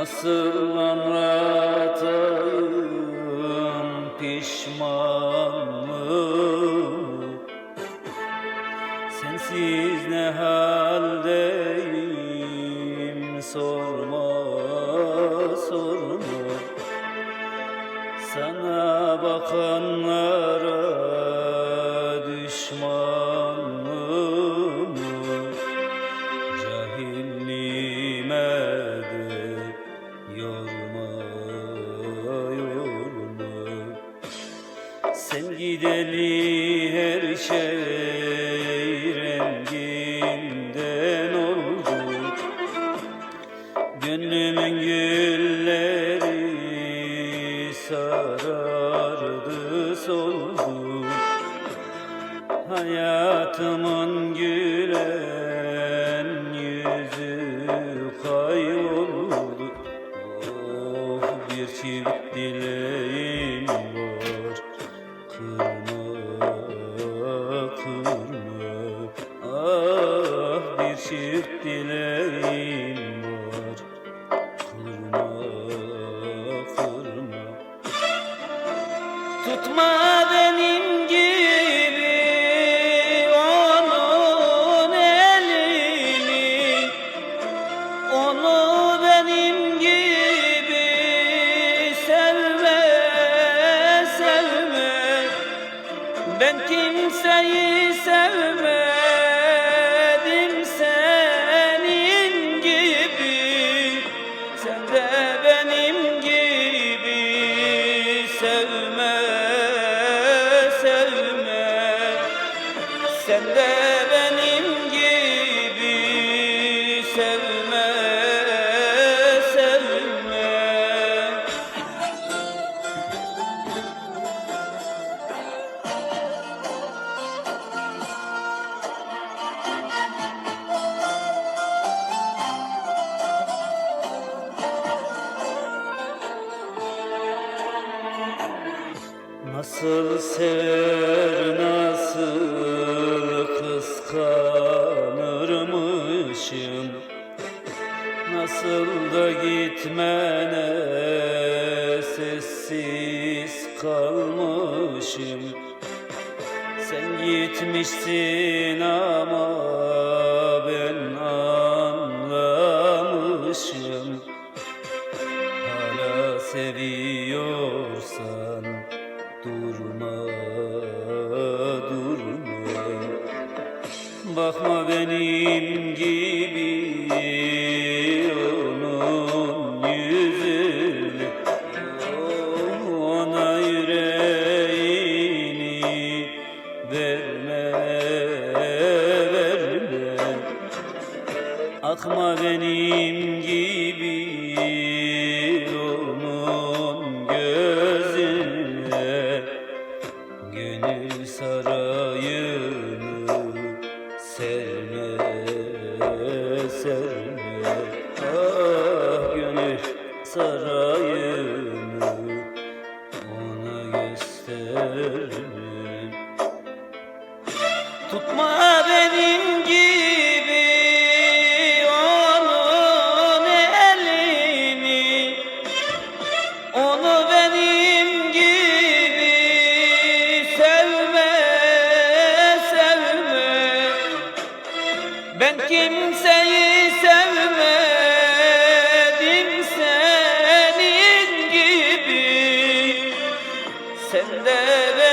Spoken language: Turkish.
Nasıl anlatayım pişmanlığımı Sensiz ne haldeyim? Sorma sorma. Sana bakanlara düşmanlığımı Sen gideli her şey renginden oldu. Gönlümün gülleri sarardı soldu. Hayatımın gülen yüzü kayboldu Oh bir çift dileğim çift dileğim var. Kırma kırma. Tutma benim gibi onun elini. Onu benim gibi sevme sevme. Ben kimseyi sevmedim Benim gibi sevme sevme. Nasıl sever da gitmene sessiz kalmışım. Sen gitmişsin ama ben anlamışım. Hala seviyorsan durma durma. Bakma benim gibi Akma benim gibi onun gözüne. Gönül sarayını serme serme Ah gönül sarayını ona gösterme. Tutma benim Ben kimseyi sevmedim senin gibi. Sen de ben